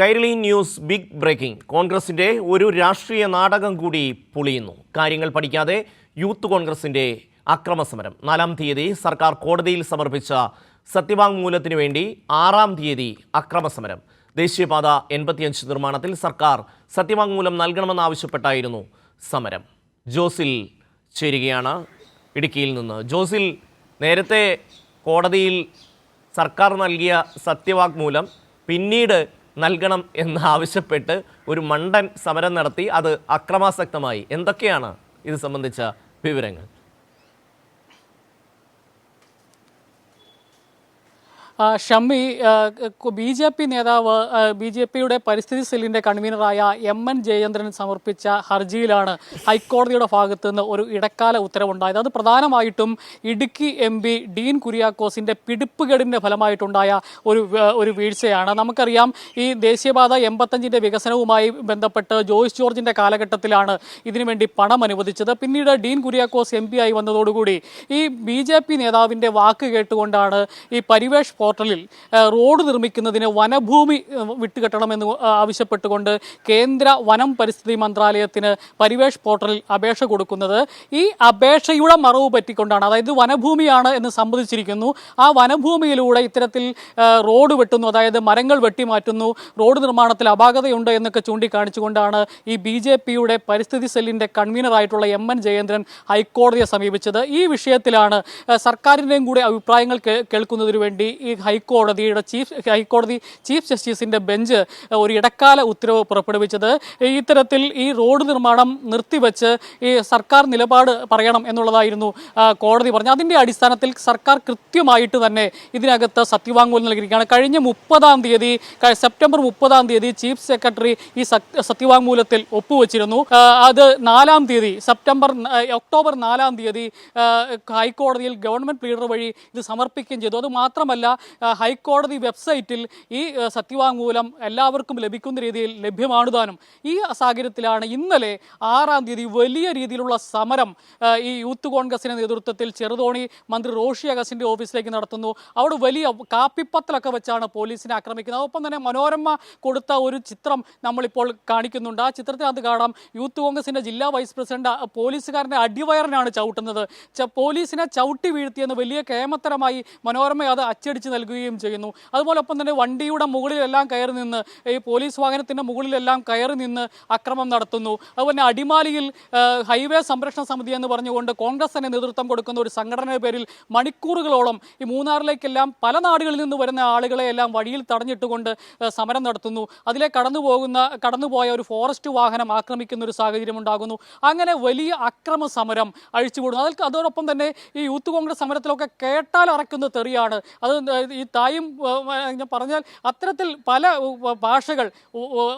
Kairali news big breaking കോൺഗ്രസിന്റെ ഒരു രാഷ്ട്രീയ നാടകം കൂടി പൊളിയുന്നു. കാര്യങ്ങൾ പഠിക്കാതെ യൂത്ത് കോൺഗ്രസിന്റെ അക്രമസമരം. നാലാം തീയതി സർക്കാർ കോടതിയിൽ സമർപ്പിച്ച സത്യവാങ്മൂലത്തിനു വേണ്ടി ആറാം തീയതി അക്രമസമരം. ദേശീയപാത എൺപത്തിയഞ്ച് നിർമ്മാണത്തിൽ സർക്കാർ സത്യവാങ്മൂലം നൽകണമെന്നാവശ്യപ്പെട്ടായിരുന്നു സമരം. ജോസിൽ ചേരുകയാണ് ഇടുക്കിയിൽ നിന്ന്. ജോസിൽ നേരത്തെ കോടതിയിൽ സർക്കാർ നൽകിയ സത്യവാങ്മൂലം പിന്നീട് നൽകണം എന്ന് ആവശ്യപ്പെട്ട് ഒരു മണ്ടൻ സമരം നടത്തി അത് അക്രമാസക്തമായി. എന്തൊക്കെയാണ് ഇത് സംബന്ധിച്ച വിവരങ്ങൾ? ഷമ്മി ബി ജെ പി നേതാവ് ബി ജെ പിയുടെ പരിസ്ഥിതി സെല്ലിന്റെ കൺവീനറായ എം എൻ ജയചന്ദ്രൻ സമർപ്പിച്ച ഹർജിയിലാണ് ഹൈക്കോടതിയുടെ ഭാഗത്തു നിന്ന് ഒരു ഇടക്കാല ഉത്തരവുണ്ടായത്. അത് പ്രധാനമായിട്ടും ഇടുക്കി എം പി ഡീൻ കുര്യാക്കോസിന്റെ പിടിപ്പുകേടിന്റെ ഫലമായിട്ടുണ്ടായ ഒരു ഒരു വീഴ്ചയാണ്. നമുക്കറിയാം ഈ ദേശീയപാത എൺപത്തഞ്ചിന്റെ വികസനവുമായി ബന്ധപ്പെട്ട് ജോയ്സ് ജോർജിന്റെ കാലഘട്ടത്തിലാണ് ഇതിനുവേണ്ടി പണം അനുവദിച്ചത്. പിന്നീട് ഡീൻ കുര്യാക്കോസ് എം പി ആയി വന്നതോടുകൂടി ഈ ബി ജെ പി നേതാവിന്റെ വാക്ക് കേട്ടുകൊണ്ടാണ് ഈ പരിവേഷ് പോർട്ടലിൽ റോഡ് നിർമ്മിക്കുന്നതിന് വനഭൂമി വിട്ടുകെട്ടണമെന്ന് ആവശ്യപ്പെട്ടുകൊണ്ട് കേന്ദ്ര വനം പരിസ്ഥിതി മന്ത്രാലയത്തിന് പരിവേഷ് പോർട്ടലിൽ അപേക്ഷ കൊടുക്കുന്നത്. ഈ അപേക്ഷയുടെ മറവ് പറ്റിക്കൊണ്ടാണ്. അതായത് വനഭൂമിയാണ് എന്ന് സമ്മതിച്ചിരിക്കുന്നു. ആ വനഭൂമിയിലൂടെ ഇത്തരത്തിൽ റോഡ് വെട്ടുന്നു. അതായത് മരങ്ങൾ വെട്ടിമാറ്റുന്നു റോഡ് നിർമ്മാണത്തിൽ അപാകതയുണ്ട് എന്നൊക്കെ ചൂണ്ടിക്കാണിച്ചുകൊണ്ടാണ് ഈ ബി ജെ പിയുടെ പരിസ്ഥിതി സെല്ലിന്റെ കൺവീനറായിട്ടുള്ള എം എൻ ജയേന്ദ്രൻ ഹൈക്കോടതിയെ സമീപിച്ചത്. ഈ വിഷയത്തിലാണ് സർക്കാരിന്റെയും കൂടെ അഭിപ്രായങ്ങൾ കേൾക്കുന്നതിനു വേണ്ടി ഈ ഹൈക്കോടതിയുടെ ചീഫ് ഹൈക്കോടതി ചീഫ് ജസ്റ്റിസിന്റെ ബെഞ്ച് ഒരു ഇടക്കാല ഉത്തരവ് പുറപ്പെടുവിച്ചത്. ഇത്തരത്തിൽ ഈ റോഡ് നിർമ്മാണം നിർത്തിവെച്ച് ഈ സർക്കാർ നിലപാട് പറയണം എന്നുള്ളതായിരുന്നു കോടതി പറഞ്ഞു അതിന്റെ അടിസ്ഥാനത്തിൽ സർക്കാർ കൃത്യമായിട്ട് തന്നെ ഇതിനകത്ത് സത്യവാങ്മൂലം നൽകിയിരിക്കുകയാണ്. കഴിഞ്ഞ മുപ്പതാം തീയതി സെപ്റ്റംബർ മുപ്പതാം തീയതി ചീഫ് സെക്രട്ടറി ഈ സത്യവാങ്മൂലത്തിൽ ഒപ്പുവെച്ചിരുന്നു. അത് നാലാം തീയതി സെപ്റ്റംബർ ഒക്ടോബർ നാലാം തീയതി ഹൈക്കോടതിയിൽ ഗവൺമെന്റ് പ്ലീഡർ വഴി ഇത് സമർപ്പിക്കുകയും ചെയ്തു. അത് മാത്രമല്ല ആ, ഹൈക്കോടതി വെബ്സൈറ്റിൽ ഈ സത്യവാങ്മൂലം എല്ലാവർക്കും ലഭിക്കുന്ന രീതിയിൽ ലഭ്യമാണ് താനും ഈ സാഹചര്യത്തിലാണ് ഇന്നലെ ആറാം തീയതി വലിയ രീതിയിലുള്ള സമരം ഈ യൂത്ത് കോൺഗ്രസിന്റെ നേതൃത്വത്തിൽ ചെറുതോണി മന്ത്രി റോഷി അഗസിന്റെ ഓഫീസിലേക്ക് നടത്തുന്നു. അവിടെ വലിയ കാപ്പിപ്പത്തലൊക്കെ വെച്ചാണ് പോലീസിനെ ആക്രമിക്കുന്നത്. ഒപ്പം തന്നെ മനോരമ കൊടുത്ത ഒരു ചിത്രം നമ്മളിപ്പോൾ കാണിക്കുന്നുണ്ട്. ആ ചിത്രത്തിനകത്ത് കാണാം യൂത്ത് കോൺഗ്രസിന്റെ ജില്ലാ വൈസ് പ്രസിഡന്റ് പോലീസുകാരന്റെ അടിവയറിനാണ് ചവിട്ടുന്നത്. പോലീസിനെ ചവിട്ടി വീഴ്ത്തിയെന്ന് വലിയ കേമത്തരമായി മനോരമ അത് അച്ചടിച്ച് നൽകുകയും ചെയ്യുന്നു. അതുപോലെ ഒപ്പം തന്നെ വണ്ടിയുടെ മുകളിലെല്ലാം കയറി നിന്ന് ഈ പോലീസ് വാഹനത്തിന്റെ മുകളിലെല്ലാം കയറി നിന്ന് അക്രമം നടത്തുന്നു. അതുപോലെ തന്നെ അടിമാലിയിൽ ഹൈവേ സംരക്ഷണ സമിതി എന്ന് പറഞ്ഞുകൊണ്ട് കോൺഗ്രസ് തന്നെ നേതൃത്വം കൊടുക്കുന്ന ഒരു സംഘടനയുടെ പേരിൽ മണിക്കൂറുകളോളം ഈ മൂന്നാറിലേക്കെല്ലാം പല നാടുകളിൽ നിന്ന് വരുന്ന ആളുകളെ എല്ലാം വഴിയിൽ തടഞ്ഞിട്ടുകൊണ്ട് സമരം നടത്തുന്നു. അതിലെ കടന്നു പോകുന്ന കടന്നുപോയ ഒരു ഫോറസ്റ്റ് വാഹനം ആക്രമിക്കുന്ന ഒരു സാഹചര്യം ഉണ്ടാകുന്നു. അങ്ങനെ വലിയ അക്രമ സമരം അഴിച്ചുകൂടുന്നു അതിൽ അതോടൊപ്പം തന്നെ ഈ യൂത്ത് കോൺഗ്രസ് സമരത്തിലൊക്കെ കേട്ടാൽ അറക്കുന്ന തെറിയാണ്. അത് ഈ തായും ഞാൻ പറഞ്ഞാൽ അത്തരത്തിൽ പല ഭാഷകൾ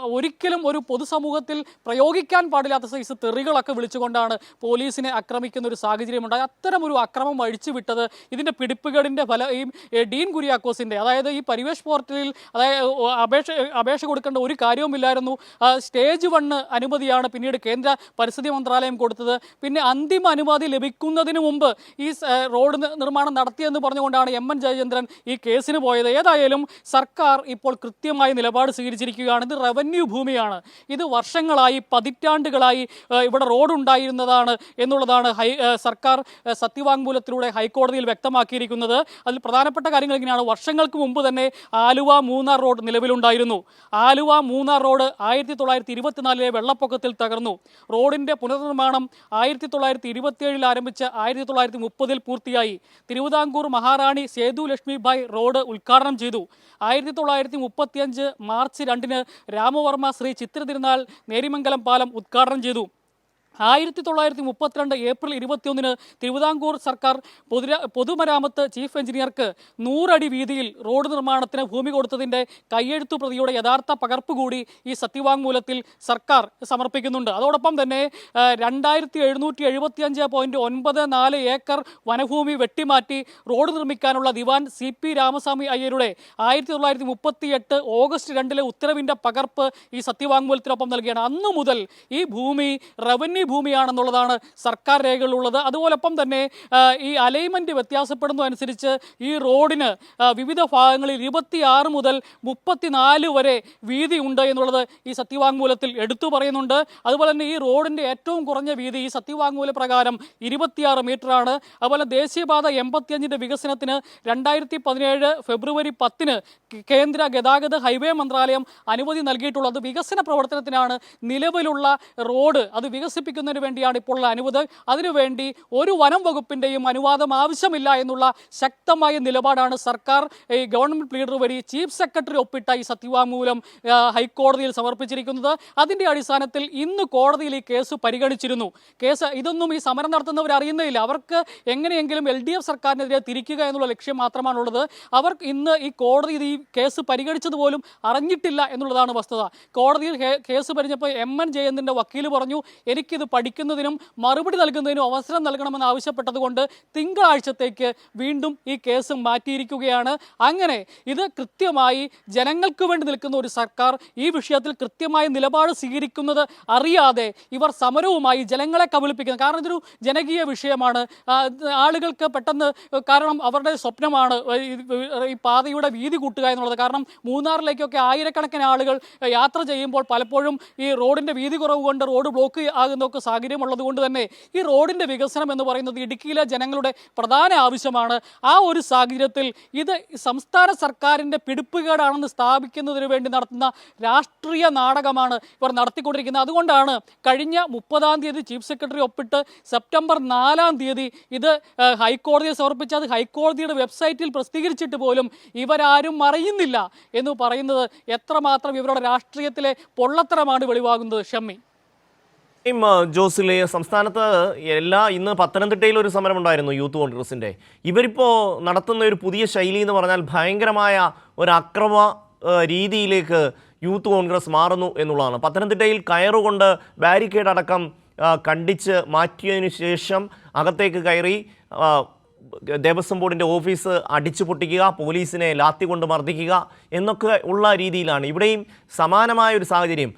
ഒരിക്കലും ഒരു പൊതുസമൂഹത്തിൽ പ്രയോഗിക്കാൻ പാടില്ലാത്ത സൈസ് തെറികളൊക്കെ വിളിച്ചുകൊണ്ടാണ് പോലീസിനെ ആക്രമിക്കുന്ന ഒരു സാഹചര്യമുണ്ടായി അത്തരം ഒരു അക്രമം അഴിച്ചുവിട്ടത് ഇതിന്റെ പിടിപ്പുകേടിന്റെ ഫല ഈ ഡീൻ കുര്യാക്കോസിന്റെ അതായത് ഈ പരിവേഷ് പോർട്ടലിൽ അതായത് അപേക്ഷ അപേക്ഷ കൊടുക്കേണ്ട ഒരു കാര്യവുമില്ലായിരുന്നു സ്റ്റേജ് വണ്ണ് അനുമതിയാണ് പിന്നീട് കേന്ദ്ര പരിസ്ഥിതി മന്ത്രാലയം കൊടുത്തത്. പിന്നെ അന്തിമ അനുമതി ലഭിക്കുന്നതിന് മുമ്പ് ഈ റോഡ് നിർമ്മാണം നടത്തിയെന്ന് പറഞ്ഞുകൊണ്ടാണ് എം എൻ ജയചന്ദ്രൻ ഈ കേസിന് പോയത്. ഏതായാലും സർക്കാർ ഇപ്പോൾ കൃത്യമായ നിലപാട് സ്വീകരിച്ചിരിക്കുകയാണ്. ഇത് റവന്യൂ ഭൂമിയാണ്. ഇത് വർഷങ്ങളായി പതിറ്റാണ്ടുകളായി ഇവിടെ റോഡ് ഉണ്ടായിരുന്നതാണ് എന്നുള്ളതാണ് ഹൈ സർക്കാർ സത്യവാങ്മൂലത്തിലൂടെ ഹൈക്കോടതിയിൽ വ്യക്തമാക്കിയിരിക്കുന്നത്. അതിൽ പ്രധാനപ്പെട്ട കാര്യങ്ങൾ ഇങ്ങനെയാണ്. വർഷങ്ങൾക്ക് മുമ്പ് തന്നെ ആലുവ മൂന്നാർ റോഡ് നിലവിലുണ്ടായിരുന്നു. ആലുവ മൂന്നാർ റോഡ് ആയിരത്തി തൊള്ളായിരത്തി ഇരുപത്തിനാലിലെ വെള്ളപ്പൊക്കത്തിൽ തകർന്നു. റോഡിന്റെ പുനർനിർമ്മാണം ആയിരത്തി തൊള്ളായിരത്തി ഇരുപത്തിയേഴിൽ ആരംഭിച്ച് ആയിരത്തി തൊള്ളായിരത്തി മുപ്പതിൽ പൂർത്തിയായി. തിരുവിതാംകൂർ മഹാറാണി സേതു ലക്ഷ്മിഭായ് റോഡ് ഉദ്ഘാടനം ചെയ്തു. ആയിരത്തി തൊള്ളായിരത്തി മുപ്പത്തിയഞ്ച് മാർച്ച് രണ്ടിന് രാമവർമ്മ ശ്രീ ചിത്ര തിരുനാൾ നേരിമംഗലം പാലം ഉദ്ഘാടനം ചെയ്തു. ആയിരത്തി തൊള്ളായിരത്തി മുപ്പത്തിരണ്ട് ഏപ്രിൽ ഇരുപത്തിയൊന്നിന് തിരുവിതാംകൂർ സർക്കാർ പൊതുര പൊതുമരാമത്ത് ചീഫ് എഞ്ചിനീയർക്ക് നൂറടി വീതിയിൽ റോഡ് നിർമ്മാണത്തിന് ഭൂമി കൊടുത്തതിന്റെ കയ്യെഴുത്തു പ്രതിയുടെ യഥാർത്ഥ പകർപ്പ് കൂടി ഈ സത്യവാങ്മൂലത്തിൽ സർക്കാർ സമർപ്പിക്കുന്നുണ്ട്. അതോടൊപ്പം തന്നെ രണ്ടായിരത്തി എഴുന്നൂറ്റി എഴുപത്തി അഞ്ച് പോയിന്റ് ഒൻപത് നാല് ഏക്കർ വനഭൂമി വെട്ടിമാറ്റി റോഡ് നിർമ്മിക്കാനുള്ള ദിവാൻ സി പി രാമസ്വാമി അയ്യരുടെ ആയിരത്തി തൊള്ളായിരത്തി മുപ്പത്തി എട്ട് ഓഗസ്റ്റ് രണ്ടിലെ ഉത്തരവിന്റെ പകർപ്പ് ഈ സത്യവാങ്മൂലത്തിനൊപ്പം നൽകിയാണ് അന്നു മുതൽ ഈ ഭൂമി റവന്യൂ ഭൂമിയാണെന്നുള്ളതാണ് സർക്കാർ രേഖകളിലുള്ളത്. അതുപോലൊപ്പം തന്നെ ഈ അലൈൻമെന്റ് വ്യത്യാസപ്പെടുന്നു അനുസരിച്ച് ഈ റോഡിന് വിവിധ ഭാഗങ്ങളിൽ ഇരുപത്തിയാറ് മുതൽ മുപ്പത്തിനാല് വരെ വീതി ഉണ്ട് എന്നുള്ളത് ഈ സത്യവാങ്മൂലത്തിൽ എടുത്തു പറയുന്നുണ്ട്. അതുപോലെ തന്നെ ഈ റോഡിന്റെ ഏറ്റവും കുറഞ്ഞ വീതി ഈ സത്യവാങ്മൂല പ്രകാരം ഇരുപത്തിയാറ് മീറ്ററാണ്. അതുപോലെ ദേശീയപാത എൺപത്തിയഞ്ചിന്റെ വികസനത്തിന് രണ്ടായിരത്തി പതിനേഴ് ഫെബ്രുവരി പത്തിന് കേന്ദ്ര ഗതാഗത ഹൈവേ മന്ത്രാലയം അനുമതി നൽകിയിട്ടുള്ളത് വികസന പ്രവർത്തനത്തിനാണ് നിലവിലുള്ള റോഡ് അത് വികസിപ്പിക്കുന്നതിന് വേണ്ടിയാണ് ഇപ്പോൾ ഉള്ള അനുമതി അതിനുവേണ്ടി ഒരു വനം വകുപ്പിന്റെയും അനുവാദം ആവശ്യമില്ല എന്നുള്ള ശക്തമായ നിലപാടാണ് സർക്കാർ. ഈ ഗവൺമെന്റ് ലീഡർ വഴി ചീഫ് സെക്രട്ടറി ഒപ്പിട്ട ഈ സത്യവാങ്മൂലം ഹൈക്കോടതിയിൽ സമർപ്പിച്ചിരിക്കുന്നത്. അതിന്റെ അടിസ്ഥാനത്തിൽ ഇന്ന് കോടതിയിൽ ഈ കേസ് പരിഗണിച്ചിരുന്നു. കേസ് ഇതൊന്നും ഈ സമരം നടത്തുന്നവർ അറിയുന്നില്ല അവർക്ക് എങ്ങനെയെങ്കിലും എൽ ഡി എഫ് സർക്കാരിനെതിരെ തിരിക്കുക എന്നുള്ള ലക്ഷ്യം മാത്രമാണുള്ളത്. അവർ ഇന്ന് ഈ കോടതി ഈ കേസ് പരിഗണിച്ചത് പോലും അറിഞ്ഞിട്ടില്ല എന്നുള്ളതാണ് വസ്തുത. കോടതിയിൽ കേസ് പരിഞ്ഞപ്പോൾ എം എൻ ജയന്തിന്റെ വക്കീൽ പറഞ്ഞു എനിക്കിത് പഠിക്കുന്നതിനും മറുപടി നൽകുന്നതിനും അവസരം നൽകണമെന്ന് ആവശ്യപ്പെട്ടതുകൊണ്ട് തിങ്കളാഴ്ചത്തേക്ക് വീണ്ടും ഈ കേസ് മാറ്റിയിരിക്കുകയാണ്. അങ്ങനെ ഇത് കൃത്യമായി ജനങ്ങൾക്ക് വേണ്ടി നിൽക്കുന്ന ഒരു സർക്കാർ ഈ വിഷയത്തിൽ കൃത്യമായ നിലപാട് സ്വീകരിക്കുന്നത് അറിയാതെ ഇവർ സമരവുമായി ജനങ്ങളെ കബളിപ്പിക്കുന്നു കാരണം ഇതൊരു ജനകീയ വിഷയമാണ്. ആളുകൾക്ക് പെട്ടെന്ന് കാരണം അവരുടെ സ്വപ്നമാണ് ഈ- പാതയുടെ വീതി കൂട്ടുക എന്നുള്ളത്. കാരണം മൂന്നാറിലേക്കൊക്കെ ആയിരക്കണക്കിന് ആളുകൾ യാത്ര ചെയ്യുമ്പോൾ പലപ്പോഴും ഈ റോഡിന്റെ വീതി കുറവ് കൊണ്ട് റോഡ് ബ്ലോക്ക് ആകുന്നൊക്കെ സാഹചര്യം ഉള്ളത് കൊണ്ട് തന്നെ ഈ റോഡിന്റെ വികസനം എന്ന് പറയുന്നത് ഇടുക്കിയിലെ ജനങ്ങളുടെ പ്രധാന ആവശ്യമാണ്. ആ ഒരു സാഹചര്യത്തിൽ ഇത് സംസ്ഥാന സർക്കാരിന്റെ പിടിപ്പുകേടാണെന്ന് സ്ഥാപിക്കുന്നതിന് വേണ്ടി നടത്തുന്ന രാഷ്ട്രീയ നാടകമാണ് ഇവർ നടത്തിക്കൊണ്ടിരിക്കുന്നത്. അതുകൊണ്ടാണ് കഴിഞ്ഞ മുപ്പതാം തീയതി ചീഫ് സെക്രട്ടറി ഒപ്പിട്ട് സെപ്റ്റംബർ നാലാം തീയതി ഇത് ഹൈക്കോടതിയെ സമർപ്പിച്ച അത് ഹൈക്കോടതിയുടെ വെബ്സൈറ്റിൽ പ്രസിദ്ധീകരിച്ചിട്ട് പോലും ഇവരാരും അറിയുന്നില്ല എന്ന് പറയുന്നത് എത്രമാത്രം ഇവരുടെ രാഷ്ട്രീയത്തിലെ പൊള്ളത്തരമാണ് വെളിവാകുന്നത്. ഷമ്മി. ജോസിലെ സംസ്ഥാനത്ത് എല്ലാ ഇന്ന് പത്തനംതിട്ടയിൽ ഒരു സമരം ഉണ്ടായിരുന്നു യൂത്ത് കോൺഗ്രസിന്റെ. ഇവരിപ്പോൾ നടത്തുന്ന ഒരു പുതിയ ശൈലി എന്ന് പറഞ്ഞാൽ ഭയങ്കരമായ ഒരു അക്രമ രീതിയിലേക്ക് യൂത്ത് കോൺഗ്രസ് മാറുന്നു എന്നുള്ളതാണ്. പത്തനംതിട്ടയിൽ കയറുകൊണ്ട് ബാരിക്കേഡ് അടക്കം കണ്ടിച്ച് മാറ്റിയതിനു ശേഷം അകത്തേക്ക് കയറി ദേവസ്വം ബോർഡിന്റെ ഓഫീസ് അടിച്ചു പൊട്ടിക്കുക പോലീസിനെ ലാത്തി കൊണ്ട് മർദ്ദിക്കുക എന്നൊക്കെ ഉള്ള രീതിയിലാണ്. ഇവിടെയും സമാനമായ ഒരു സാഹചര്യം.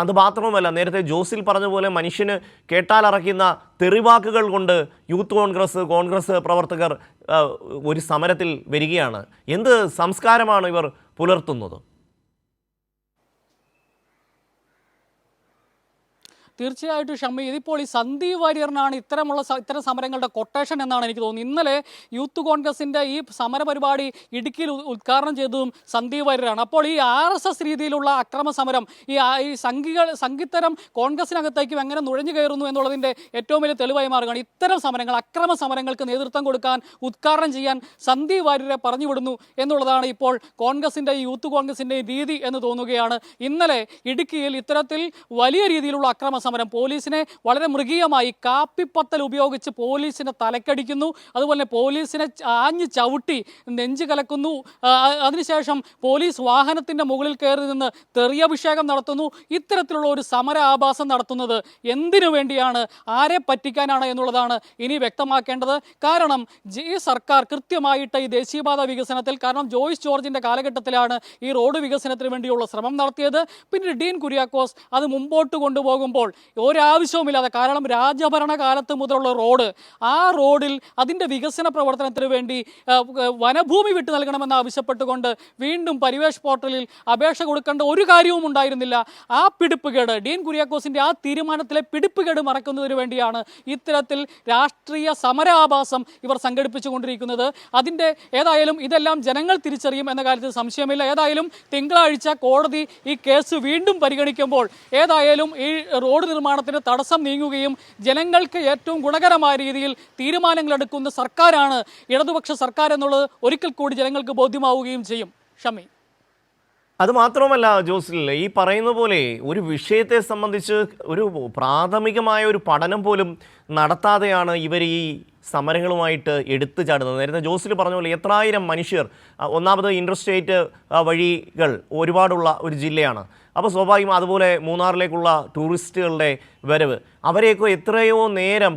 അത് മാത്രവുമല്ല നേരത്തെ ജോസിൽ പറഞ്ഞ പോലെ മനുഷ്യന് കേട്ടാലറയ്ക്കുന്ന തെറിവാക്കുകൾ കൊണ്ട് യൂത്ത് കോൺഗ്രസ് കോൺഗ്രസ് പ്രവർത്തകർ ഒരു സമരത്തിൽ വരികയാണ്. എന്ത് സംസ്കാരമാണ് ഇവർ പുലർത്തുന്നത്? തീർച്ചയായിട്ടും ഷമ്മി ഇതിപ്പോൾ ഈ സന്ദീപ് വാര്യറിനാണ് ഇത്തരമുള്ള ഇത്തരം സമരങ്ങളുടെ കൊട്ടേഷൻ എന്നാണ് എനിക്ക് തോന്നുന്നത്. ഇന്നലെ യൂത്ത് കോൺഗ്രസിന്റെ ഈ സമരപരിപാടി ഇടുക്കിയിൽ ഉദ്ഘാടനം ചെയ്തതും സന്ദീപ് വാര്യറാണ് അപ്പോൾ ഈ ആർ എസ് എസ് രീതിയിലുള്ള അക്രമ സമരം ഈ സംഘികൾ സംഘിത്തരം കോൺഗ്രസിനകത്തേക്കും എങ്ങനെ നുഴഞ്ഞു കയറുന്നു എന്നുള്ളതിന്റെ ഏറ്റവും വലിയ തെളിവായി മാറുകയാണ്. ഇത്തരം സമരങ്ങൾ അക്രമ സമരങ്ങൾക്ക് നേതൃത്വം കൊടുക്കാൻ ഉദ്ഘാടനം ചെയ്യാൻ സന്ദീപ് വാര്യരെ പറഞ്ഞു വിടുന്നു എന്നുള്ളതാണ് ഇപ്പോൾ കോൺഗ്രസിന്റെ ഈ യൂത്ത് കോൺഗ്രസിന്റെ രീതി എന്ന് തോന്നുകയാണ്. ഇന്നലെ ഇടുക്കിയിൽ ഇത്തരത്തിൽ വലിയ രീതിയിലുള്ള അക്രമ സമരം പോലീസിനെ വളരെ മൃഗീയമായി കാപ്പിപ്പത്തൽ ഉപയോഗിച്ച് പോലീസിനെ തലക്കടിക്കുന്നു. അതുപോലെ പോലീസിനെ ആഞ്ഞ് ചവിട്ടി നെഞ്ച് കലക്കുന്നു. അതിനുശേഷം പോലീസ് വാഹനത്തിന്റെ മുകളിൽ കയറി നിന്ന് തെറിയഭിഷേകം നടത്തുന്നു. ഇത്തരത്തിലുള്ള ഒരു സമര ആഭാസം നടത്തുന്നത് എന്തിനു വേണ്ടിയാണ്? ആരെ പറ്റിക്കാനാണ് എന്നുള്ളതാണ് ഇനി വ്യക്തമാക്കേണ്ടത്. കാരണം ഈ സർക്കാർ കൃത്യമായിട്ട് ഈ ദേശീയപാത വികസനത്തിൽ കാരണം ജോയിസ് ജോർജിന്റെ കാലഘട്ടത്തിലാണ് ഈ റോഡ് വികസനത്തിന് വേണ്ടിയുള്ള ശ്രമം നടത്തിയത്. പിന്നീട് ഡീൻ കുര്യാക്കോസ് അത് മുമ്പോട്ട് കൊണ്ടുപോകുമ്പോൾ ഒരാവശ്യവുമില്ലാതെ കാരണം രാജഭരണ കാലത്ത് മുതലുള്ള റോഡ് ആ റോഡിൽ അതിന്റെ വികസന പ്രവർത്തനത്തിന് വേണ്ടി വനഭൂമി വിട്ടു നൽകണമെന്ന് ആവശ്യപ്പെട്ടുകൊണ്ട് വീണ്ടും പരിവേഷ് പോർട്ടലിൽ അപേക്ഷ കൊടുക്കേണ്ട ഒരു കാര്യവും ഉണ്ടായിരുന്നില്ല. ആ പിടിപ്പുകേട് ഡീൻ കുര്യാക്കോസിന്റെ ആ തീരുമാനത്തിലെ പിടിപ്പുകേട് മറക്കുന്നതിന് വേണ്ടിയാണ് ഇത്തരത്തിൽ രാഷ്ട്രീയ സമരാഭാസം ഇവർ സംഘടിപ്പിച്ചുകൊണ്ടിരിക്കുന്നത്. അതിന്റെ ഏതായാലും ഇതെല്ലാം ജനങ്ങൾ തിരിച്ചറിയും എന്ന കാര്യത്തിൽ സംശയമില്ല. ഏതായാലും തിങ്കളാഴ്ച കോടതി ഈ കേസ് വീണ്ടും പരിഗണിക്കുമ്പോൾ ഏതായാലും ഈ റോഡ് നിർമ്മാണത്തിന് തടസ്സം നീങ്ങുകയും ജനങ്ങൾക്ക് ഏറ്റവും ഗുണകരമായ രീതിയിൽ തീരുമാനങ്ങൾ എടുക്കുന്ന സർക്കാരാണ് ഇടതുപക്ഷ സർക്കാർ എന്നുള്ളത് ഒരിക്കൽ കൂടി ജനങ്ങൾക്ക് ബോധ്യമാവുകയും ചെയ്യും. ഷമി. അത് മാത്രമല്ല ജോസിൽ ഈ പറയുന്ന പോലെ ഒരു വിഷയത്തെ സംബന്ധിച്ച് ഒരു പ്രാഥമികമായ ഒരു പഠനം പോലും നടത്താതെയാണ് ഇവർ ഈ സമരങ്ങളുമായിട്ട് എടുത്തു ചാടുന്നത്. നേരത്തെ ജോസിൽ പറഞ്ഞ പോലെ എത്രായിരം മനുഷ്യർ ഒന്നാമത് ഇൻട്രസ്റ്റേറ്റ് വഴികൾ ഒരുപാടുള്ള ഒരു ജില്ലയാണ്. അപ്പോൾ സ്വാഭാവികം അതുപോലെ മൂന്നാറിലേക്കുള്ള ടൂറിസ്റ്റുകളുടെ വരവ്. അവരെയൊക്കെ എത്രയോ നേരം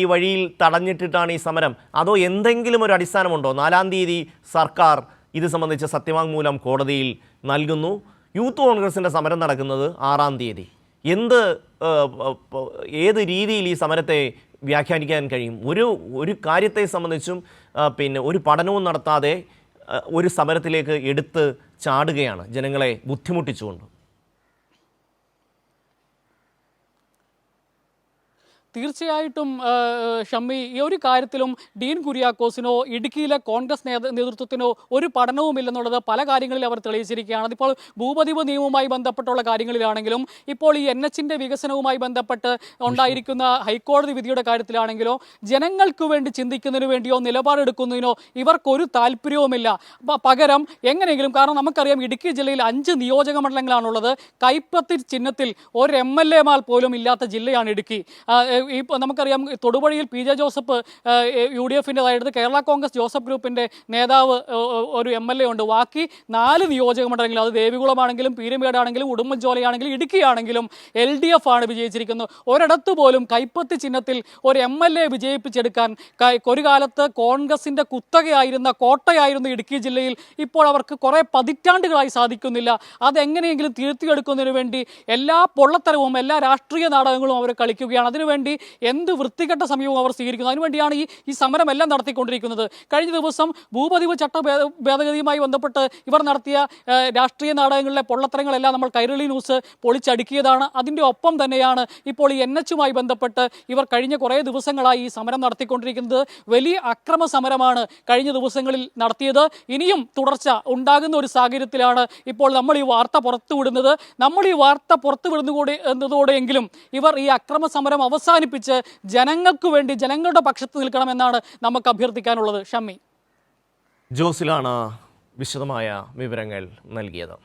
ഈ വഴിയിൽ തടഞ്ഞിട്ടിട്ടാണ് ഈ സമരം. അതോ എന്തെങ്കിലും ഒരു അടിസ്ഥാനമുണ്ടോ? നാലാം തീയതി സർക്കാർ ഇത് സംബന്ധിച്ച സത്യവാങ്മൂലം കോടതിയിൽ നൽകുന്നു. യൂത്ത് കോൺഗ്രസിന്റെ സമരം നടക്കുന്നത് ആറാം തീയതി. എന്ത് ഏത് രീതിയിൽ ഈ സമരത്തെ വ്യാഖ്യാനിക്കാൻ കഴിയും? ഒരു ഒരു കാര്യത്തെ സംബന്ധിച്ചും പിന്നെ ഒരു പഠനവും നടത്താതെ ഒരു സമരത്തിലേക്ക് എടുത്ത് ചാടുകയാണ് ജനങ്ങളെ ബുദ്ധിമുട്ടിച്ചുകൊണ്ട്. തീർച്ചയായിട്ടും ഷമ്മി ഈ ഒരു കാര്യത്തിലും ഡീൻ കുര്യാക്കോസിനോ ഇടുക്കിയിലെ കോൺഗ്രസ് നേതൃ- നേതൃത്വത്തിനോ ഒരു പഠനവുമില്ലെന്നുള്ളത് പല കാര്യങ്ങളിൽ അവർ തെളിയിച്ചിരിക്കുകയാണ്. അതിപ്പോൾ ഭൂപതിവ് നിയമവുമായി ബന്ധപ്പെട്ടുള്ള കാര്യങ്ങളിലാണെങ്കിലും ഇപ്പോൾ ഈ എൻ എച്ചിന്റെ വികസനവുമായി ബന്ധപ്പെട്ട് ഉണ്ടായിരിക്കുന്ന ഹൈക്കോടതി വിധിയുടെ കാര്യത്തിലാണെങ്കിലോ ജനങ്ങൾക്ക് വേണ്ടി ചിന്തിക്കുന്നതിന് വേണ്ടിയോ നിലപാടെടുക്കുന്നതിനോ ഇവർക്കൊരു താല്പര്യവുമില്ല. പകരം എങ്ങനെയെങ്കിലും കാരണം നമുക്കറിയാം ഇടുക്കി ജില്ലയിൽ അഞ്ച് നിയോജക മണ്ഡലങ്ങളാണുള്ളത്. കൈപ്പത്തി ചിഹ്നത്തിൽ ഒരു എം എൽ എമാർ പോലും ഇല്ലാത്ത ജില്ലയാണ് ഇടുക്കി. ഈ നമുക്കറിയാം തൊടുപുഴയിൽ P J Joseph U D എഫിന്റെതായിട്ട് Kerala Congress Joseph ഗ്രൂപ്പിന്റെ നേതാവ് ഒരു എം എൽ എ ഉണ്ട്. ബാക്കി നാല് നിയോജക മണ്ഡലങ്ങളിൽ അത് ദേവികുളമാണെങ്കിലും പീരുമേടാണെങ്കിലും ഉടുമ്പൻചോലയാണെങ്കിലും ഇടുക്കിയാണെങ്കിലും എൽ ഡി എഫ് ആണ് വിജയിച്ചിരിക്കുന്നത്. ഒരിടത്ത് പോലും കൈപ്പത്തി ചിഹ്നത്തിൽ ഒരു എം എൽ എ വിജയിപ്പിച്ചെടുക്കാൻ ഒരു കാലത്ത് കോൺഗ്രസിന്റെ കുത്തകയായിരുന്ന കോട്ടയായിരുന്നു ഇടുക്കി ജില്ലയിൽ ഇപ്പോൾ അവർക്ക് കുറേ പതിറ്റാണ്ടുകളായി സാധിക്കുന്നില്ല. അതെങ്ങനെയെങ്കിലും തിരുത്തിയെടുക്കുന്നതിന് വേണ്ടി എല്ലാ പൊള്ളത്തരവും എല്ലാ രാഷ്ട്രീയ നാടകങ്ങളും അവർ കളിക്കുകയാണ്. അതിനുവേണ്ടി എന്ത് വൃത്തികെട്ട സമയവും അവർ സ്വീകരിക്കുന്നു. അതിനുവേണ്ടിയാണ് ഈ ഈ സമരമെല്ലാം നടത്തിക്കൊണ്ടിരിക്കുന്നത്. കഴിഞ്ഞ ദിവസം ഭൂപതിവ് ചട്ട ഭേദ ഭേദഗതിയുമായി ബന്ധപ്പെട്ട് ഇവർ നടത്തിയ രാഷ്ട്രീയ നാടകങ്ങളിലെ പൊള്ളത്തരങ്ങളെല്ലാം നമ്മൾ കൈരളി ന്യൂസ് പൊളിച്ചടുക്കിയതാണ്. അതിന്റെ ഒപ്പം തന്നെയാണ് ഇപ്പോൾ ഈ എൻ എച്ചുമായി ബന്ധപ്പെട്ട് ഇവർ കഴിഞ്ഞ കുറേ ദിവസങ്ങളായി ഈ സമരം നടത്തിക്കൊണ്ടിരിക്കുന്നത്. വലിയ അക്രമ സമരമാണ് കഴിഞ്ഞ ദിവസങ്ങളിൽ നടത്തിയത്. ഇനിയും തുടർച്ച ഉണ്ടാകുന്ന ഒരു സാഹചര്യത്തിലാണ് ഇപ്പോൾ നമ്മൾ ഈ വാർത്ത പുറത്തുവിടുന്നത്. നമ്മൾ ഈ വാർത്ത പുറത്തുവിടുന്നുകൂടി എന്നതോടെയെങ്കിലും ഇവർ ഈ അക്രമ സമരം അവസാനിപ്പിച്ച് ജനങ്ങൾക്ക് വേണ്ടി ജനങ്ങളുടെ പക്ഷത്ത് നിൽക്കണമെന്നാണ് നമുക്ക് അഭ്യർത്ഥിക്കാനുള്ളത്. ഷമ്മി. ജോസിലാണ് വിശദമായ വിവരങ്ങൾ നൽകിയത്.